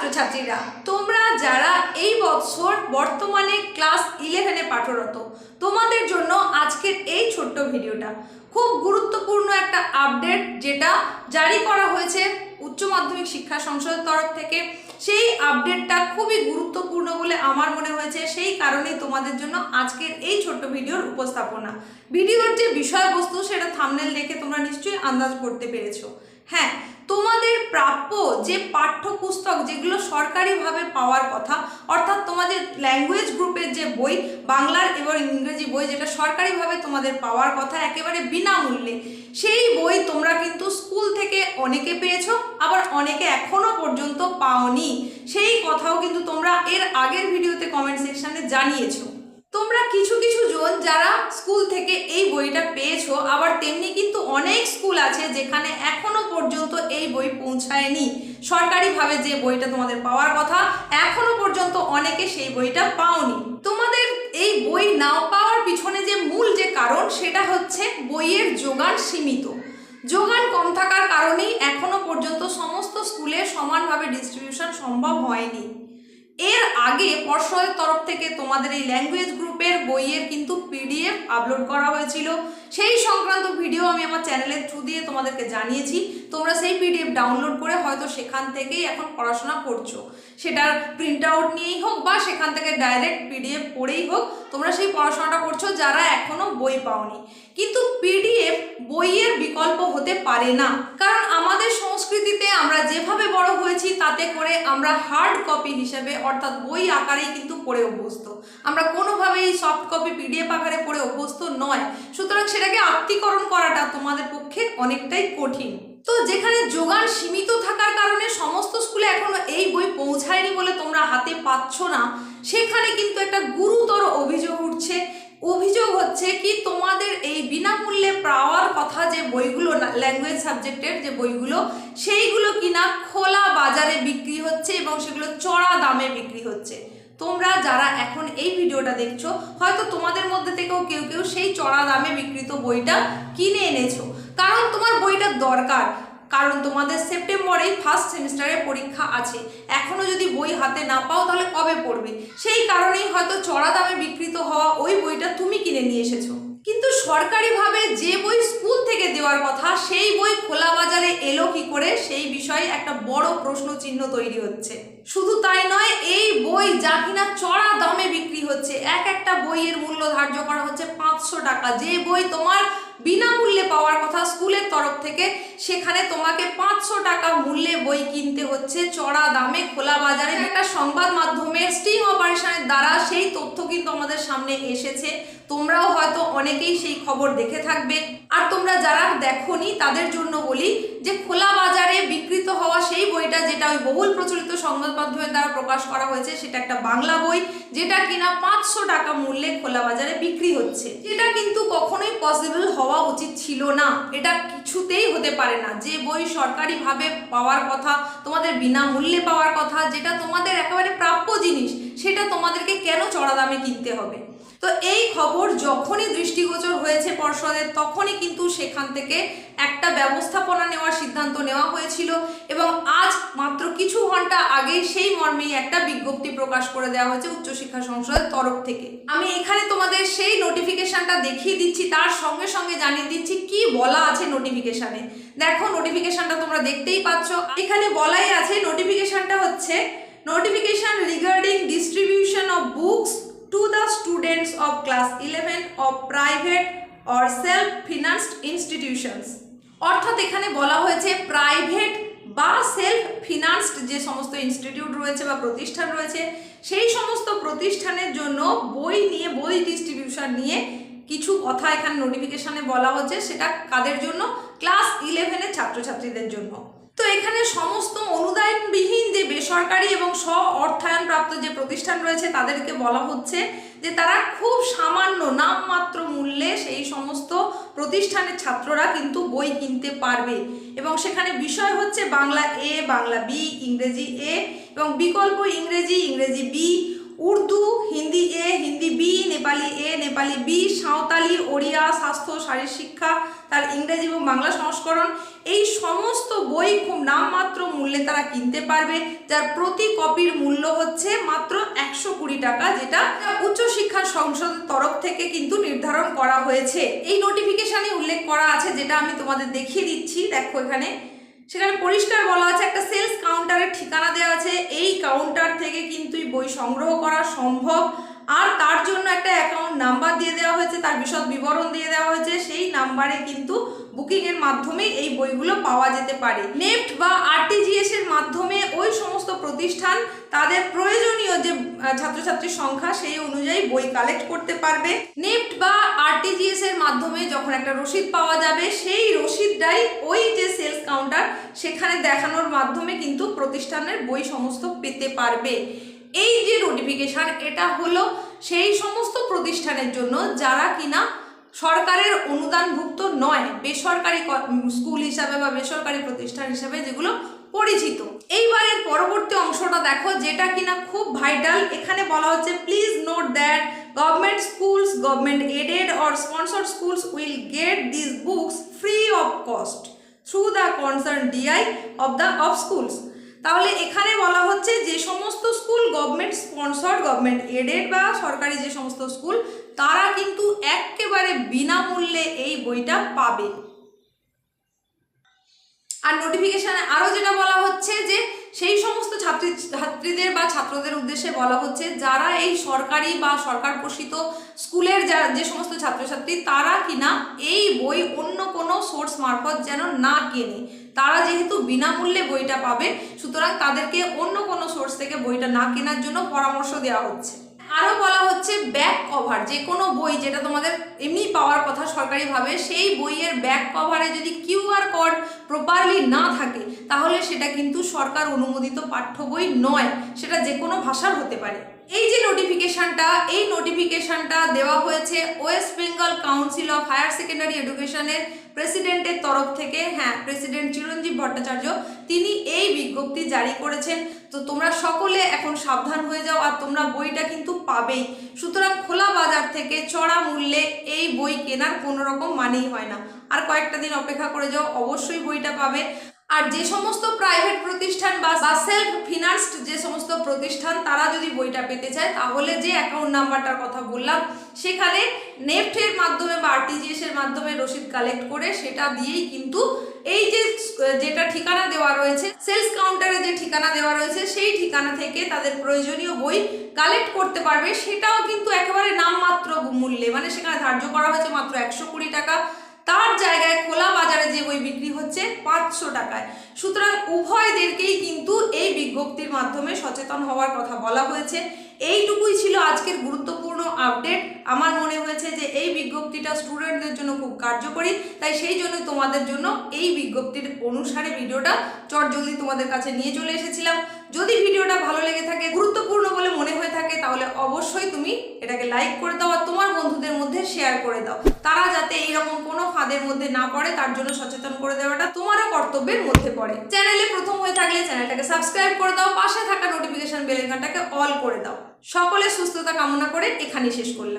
ছাত্রছাত্রীরা, তোমরা যারা এই বছর বর্তমানে ক্লাস ইলেভেনে পাঠরত, তোমাদের জন্য আজকের এই ছোট্ট ভিডিওটা। খুব গুরুত্বপূর্ণ একটা আপডেট যেটা জারি করা হয়েছে উচ্চ মাধ্যমিক শিক্ষা সংসদের তরফ থেকে। সেই আপডেটটা খুবই গুরুত্বপূর্ণ বলে আমার মনে হয়েছে, সেই কারণেই তোমাদের জন্য আজকের এই ছোট্ট ভিডিওর উপস্থাপনা। ভিডিওর যে বিষয়বস্তু, সেটা থামনেল দেখে তোমরা নিশ্চয়ই আন্দাজ করতে পেরেছ। হ্যাঁ তোমাদের প্রাপ্য যে পাঠ্যপুস্তক যেগুলো সরকারিভাবে পাওয়ার কথা, অর্থাৎ তোমাদের ল্যাঙ্গুয়েজ গ্রুপের যে বই, বাংলার এবং ইংরেজি বই যেটা সরকারিভাবে তোমাদের পাওয়ার কথা একেবারে বিনামূল্যে, সেই বই তোমরা কিন্তু স্কুল থেকে অনেকে পেয়েছ, আবার অনেকে এখনও পর্যন্ত পাওনি। সেই কথাও কিন্তু তোমরা এর আগের ভিডিওতে কমেন্ট সেকশনে জানিয়েছো। তোমরা কিছু কিছু জন যারা স্কুল থেকে এই বইটা পেয়েছ, আবার তেমনি কিন্তু অনেক স্কুল আছে যেখানে এখনও পর্যন্ত এই বই পৌঁছায়নি। সরকারিভাবে যে বইটা তোমাদের পাওয়ার কথা, এখনও পর্যন্ত অনেকে সেই বইটা পাওনি। তোমাদের এই বই নাও পাওয়ার পিছনে যে মূল যে কারণ, সেটা হচ্ছে বইয়ের যোগান সীমিত। যোগান কম থাকার কারণেই এখনও পর্যন্ত সমস্ত স্কুলে সমানভাবে ডিস্ট্রিবিউশন সম্ভব হয়নি। এর আগে পর্ষদের তরফ থেকে তোমাদের এই ল্যাঙ্গুয়েজ গ্রুপের বইয়ের কিন্তু পিডিএফ আপলোড করা হয়েছিল। সেই সংক্রান্ত ভিডিও আমি আমার চ্যানেলের থ্রু দিয়ে তোমাদেরকে জানিয়েছি। তোমরা সেই পিডিএফ ডাউনলোড করে হয়তো সেখান থেকেই এখন পড়াশোনা করছ। সেটার প্রিন্ট আউট নিয়েই হোক বা সেখান থেকে ডাইরেক্ট পিডিএফ পড়েই হোক, তোমরা সেই পড়াশোনাটা করছ যারা এখনও বই পাওনি। কিন্তু পিডিএফ বইয়ের বিকল্প হতে পারে না। কারণ আমাদের সংস্কৃতিতে আমরা যেভাবে বড় হয়েছি, তাতে করে আমরা হার্ড কপি হিসেবে অর্থাৎ বই আকারেই কিন্তু পড়ে অভ্যস্ত। আমরা কোনোভাবেই সফট কপি পিডিএফ আকারে পড়ে অভ্যস্ত নয়। সুতরাং সেটাকে আত্মীকরণ করাটা তোমাদের পক্ষে অনেকটাই কঠিন। তো যেখানে যোগান সীমিত থাকার কারণে সমস্ত স্কুলে এখনও এই বই পৌঁছায়নি বলে তোমরা হাতে পাচ্ছ না, সেখানে কিন্তু একটা গুরুতর অভিযোগ উঠছে। অভিযোগ হচ্ছে কি, তোমাদের এই বিনামূল্যে পাওয়ার কথা যে বইগুলো ল্যাঙ্গুয়েজ সাবজেক্টের যে বইগুলো, সেইগুলো কিনা খোলা বাজারে বিক্রি হচ্ছে এবং সেগুলো চড়া দামে বিক্রি হচ্ছে। তোমরা যারা এখন এই ভিডিওটা দেখছ, হয়তো তোমাদের মধ্যে থেকেও কেউ কেউ সেই চড়া দামে বিক্রিত বইটা কিনে এনেছো। কারণ তোমার বইটা দরকার। কারণ তোমাদের সেপ্টেম্বরেই ফার্স্ট সেমিস্টারে পরীক্ষা আছে। এখনও যদি বই হাতে না পাও তাহলে কবে পড়বে? সেই কারণেই হয়তো চড়া দামে বিক্রিত হওয়া ওই বইটা তুমি কিনে নিয়ে এসেছ। কিন্তু সরকারিভাবে যে বই স্কুল থেকে দেওয়ার কথা, সেই বই খোলা বাজারে এলো কি করে? সেই বিষয়ে একটা বড় প্রশ্ন চিহ্ন তৈরি হচ্ছে। শুধু তাই নয়, এই বই যা কিনা চড়া দামে বিক্রি হচ্ছে, এক একটা বইয়ের মূল্য ধার্য করা হচ্ছে পাঁচশো টাকা। যে বই তোমার বিনামূল্যে পাওয়ার কথা স্কুলের তরফ থেকে। সেখানে তোমাকে পাঁচশো টাকা মূল্যে বই কিনতে হচ্ছে। চড়া দামে খোলা বাজারে। একটা সংবাদ মাধ্যমে স্টিং অপারেশনের দ্বারা সেই তথ্য কিন্তু আমাদের সামনে এসেছে। তোমরাও হয়তো অনেকেই সেই খবর দেখে থাকবে। আর তোমরা যারা দেখোনি, তাদের জন্য বলি যে খোলা বাজারে বিকৃত যেটা ওই বহুল প্রচলিত সংবাদ মাধ্যমের দ্বারা প্রকাশ করা হয়েছে, সেটা একটা বাংলা বই, যেটা কিনা পাঁচশো টাকা মূল্যে খোলা বাজারে বিক্রি হচ্ছে। যেটা কিন্তু কখনোই পসিবল হওয়া উচিত ছিল না। এটা কিছুতেই হতে পারে না। যে বই সরকারিভাবে পাওয়ার কথা, তোমাদের বিনামূল্যে পাওয়ার কথা, যেটা তোমাদের একেবারে প্রাপ্য জিনিস, সেটা তোমাদেরকে কেন চড়া দামে কিনতে হবে? তো এই খবর যখনই দৃষ্টিগোচর হয়েছে পর্ষদের, তখনই কিন্তু সেখান থেকে একটা ব্যবস্থাপনা নেওয়ার সিদ্ধান্ত নেওয়া হয়েছিল এবং আজ মাত্র কিছু ঘণ্টা আগে সেই মর্মেই একটা বিজ্ঞপ্তি প্রকাশ করে দেওয়া হয়েছে উচ্চশিক্ষা সংসদের তরফ থেকে। আমি এখানে তোমাদের সেই নোটিফিকেশনটা দেখিয়ে দিচ্ছি, তার সঙ্গে সঙ্গে জানিয়ে দিচ্ছি কি বলা আছে নোটিফিকেশানে দেখো নোটিফিকেশনটা তোমরা দেখতেই পাচ্ছ। এখানে বলাই আছে নোটিফিকেশনটা হচ্ছে notification regarding distribution of books to the students of class 11 of private or self-financed institutions. অর্থাৎ এখানে বলা হয়েছে প্রাইভেট বা সেলফ ফিনান্সড যে সমস্ত ইনস্টিটিউট রয়েছে বা প্রতিষ্ঠান রয়েছে, সেই সমস্ত প্রতিষ্ঠানের জন্য বই নিয়ে, বই ডিস্ট্রিবিউশন নিয়ে কিছু কথা এখানে নোটিফিকেশনে বলা হচ্ছে, সেটা কাদের জন্য? ক্লাস ইলেভেনের ছাত্রছাত্রীদের জন্য। তো এখানে সমস্ত অনুদানবিহীন যে বেসরকারি এবং স্ব অর্থায়ন প্রাপ্ত যে প্রতিষ্ঠান রয়েছে, তাদেরকে বলা হচ্ছে যে তারা খুব সামান্য নামমাত্র মূল্যে সেই সমস্ত প্রতিষ্ঠানের ছাত্ররা কিন্তু বই কিনতে পারবে। এবং সেখানে বিষয় হচ্ছে বাংলা এ, বাংলা বি, ইংরেজি এ এবং বিকল্প ইংরেজি ইংরেজি B, Urdu, Hindi A, Hindi B Nepali B, Santali, Odia, স্বাস্থ্য শারীর শিক্ষা, তার ইংরেজি এবং বাংলা সংস্করণ। এই সমস্ত বই খুব নামমাত্র মূল্যে তারা কিনতে পারবে, যার প্রতি কপির মূল্য হচ্ছে মাত্র একশো কুড়ি টাকা, যেটা উচ্চশিক্ষা সংসদের তরফ থেকে কিন্তু নির্ধারণ করা হয়েছে। এই নোটিফিকেশানে উল্লেখ করা আছে, যেটা আমি তোমাদের দেখিয়ে দিচ্ছি, দেখো এখানে। সেখানে পরিষ্কার বলা আছে, একটা সেলস কাউন্টারের ঠিকানা দেওয়া আছে। এই কাউন্টার থেকে কিন্তু বই সংগ্রহ করা সম্ভব। আর তার জন্য একটা অ্যাকাউন্ট নাম্বার দিয়ে দেওয়া হয়েছে, তার বিশদ বিবরণ দিয়ে দেওয়া হয়েছে, সেই নাম্বারে কিন্তু বুকিং এর মাধ্যমে এই বইগুলো পাওয়া যেতে পারে। নেফট বা আরটিজিএস এর মাধ্যমে ওই সমস্ত প্রতিষ্ঠান তাদের প্রয়োজনীয় যে ছাত্রছাত্রীর সংখ্যা, সেই অনুযায়ী বই কালেক্ট করতে পারবে। নেফট বা আরটিজিএস এর মাধ্যমে যখন একটা রসিদ পাওয়া যাবে, সেই রসিদটাই ওই যে সেলস কাউন্টার সেখানে দেখানোর মাধ্যমে কিন্তু প্রতিষ্ঠানের বই সমস্ত পেতে পারবে। এই যে নোটিফিকেশন এটা হলো সেই সমস্ত প্রতিষ্ঠানের জন্য যারা কিনা সরকারের অনুদানভুক্ত নয়, বেসরকারি স্কুল হিসাবে বা বেসরকারি প্রতিষ্ঠান হিসাবে যেগুলো পরিচিত। এইবারের পরবর্তী অংশটা দেখো, যেটা কিনা খুব ভাইটাল এখানে বলা হচ্ছে please note that government schools government aided or sponsored schools will get this books free of cost through the concern DI of the of schools তাহলে এখানে বলা হচ্ছে যে সমস্ত school government sponsored government aided বা সরকারি যে সমস্ত স্কুল, তারা কিন্তু একেবারে বিনামূল্যে এই বইটা পাবে। আর নোটিফিকেশানে আরও যেটা বলা হচ্ছে যে সেই সমস্ত ছাত্রী, ছাত্রীদের বা ছাত্রদের উদ্দেশ্যে বলা হচ্ছে যারা এই সরকারি বা সরকার পোষিত স্কুলের যা, যে সমস্ত ছাত্রছাত্রী, তারা কিনা এই বই অন্য কোনো সোর্স মারফত যেন না কেনে। তারা যেহেতু বিনামূল্যে বইটা পাবে, সুতরাং তাদেরকে অন্য কোনো সোর্স থেকে বইটা না কেনার জন্য পরামর্শ দেওয়া হচ্ছে। আরও বলা হচ্ছে ব্যাক কভার যে কোনো বই যেটা তোমাদের এমনি পাওয়ার কথা সরকারিভাবে, সেই বইয়ের ব্যাক কভারে যদি কিউআর কোড প্রপারলি না থাকে, তাহলে সেটা কিন্তু সরকার অনুমোদিত পাঠ্য বই নয়, সেটা যে কোনো ভাষার হতে পারে। এই যে নোটিফিকেশনটা এই নোটিফিকেশনটা দেওয়া হয়েছে West Bengal council of higher secondary এডুকেশনের প্রেসিডেন্টের তরফ থেকে। হ্যাঁ প্রেসিডেন্ট চিরঞ্জীব ভট্টাচার্য, তিনি এই বিজ্ঞপ্তি জারি করেছেন। তো তোমরা সকলে এখন সাবধান হয়ে যাও আর তোমরা বইটা কিন্তু পাবেই। সুতরাং খোলা বাজার থেকে চড়া মূল্যে এই বই কেনার কোনো রকম মানেই হয় না। আর কয়েকটা দিন অপেক্ষা করে যাও, অবশ্যই বইটা পাবে। আর যে সমস্ত প্রাইভেট প্রতিষ্ঠান বা সেলফ ফিনান্সড যে সমস্ত প্রতিষ্ঠান, তারা যদি বইটা পেতে চায়, তাহলে যে অ্যাকাউন্ট নাম্বারটার কথা বললাম, সেখানে নেফটের মাধ্যমে বা আরটিজিএস এর মাধ্যমে রসিদ কালেক্ট করে সেটা দিয়েই কিন্তু এই যে, যেটা ঠিকানা দেওয়া রয়েছে সেলস কাউন্টারে যে ঠিকানা দেওয়া রয়েছে, সেই ঠিকানা থেকে তাদের প্রয়োজনীয় বই কালেক্ট করতে পারবে। সেটাও কিন্তু একেবারে নামমাত্র মূল্যে মানে সেখানে ধার্য করা হয়েছে মাত্র একশো কুড়ি টাকা। তার জায়গায় খোলা বাজারে যে বই বিক্রি হচ্ছে পাঁচশো টাকায়। সুতরাং উভয়দেরকেই কিন্তু এই বিজ্ঞপ্তির মাধ্যমে সচেতন হওয়ার কথা বলা হয়েছে। এইটুকুই ছিল আজকের গুরুত্বপূর্ণ আপডেট। আমার মনে হয়েছে যে এই বিজ্ঞপ্তিটা স্টুডেন্টদের জন্য খুব কার্যকরী। তাই সেই জন্য তোমাদের জন্য এই বিজ্ঞপ্তির অনুসারে ভিডিওটা চট জলদি তোমাদের কাছে নিয়ে চলে এসেছিলাম। যদি ভিডিওটা ভালো লেগে থাকে, গুরুত্বপূর্ণ বলে মনে হয়ে থাকে, তাহলে অবশ্যই তুমি এটাকে লাইক করে দাও আর তোমার বন্ধুদের মধ্যে শেয়ার করে দাও। তারা যাতে এইরকম কোনো ফাঁদের মধ্যে না পড়ে, তার জন্য সচেতন করে দেওয়াটা তোমারও কর্তব্যের মধ্যে পড়ে। চ্যানেলে প্রথম হয়ে থাকলে চ্যানেলটাকে সাবস্ক্রাইব করে দাও, পাশে থাকা নোটিফিকেশন বেল আইকনটাকে অল করে দাও। সকলের সুস্থতা কামনা করে এখানেই শেষ করলাম।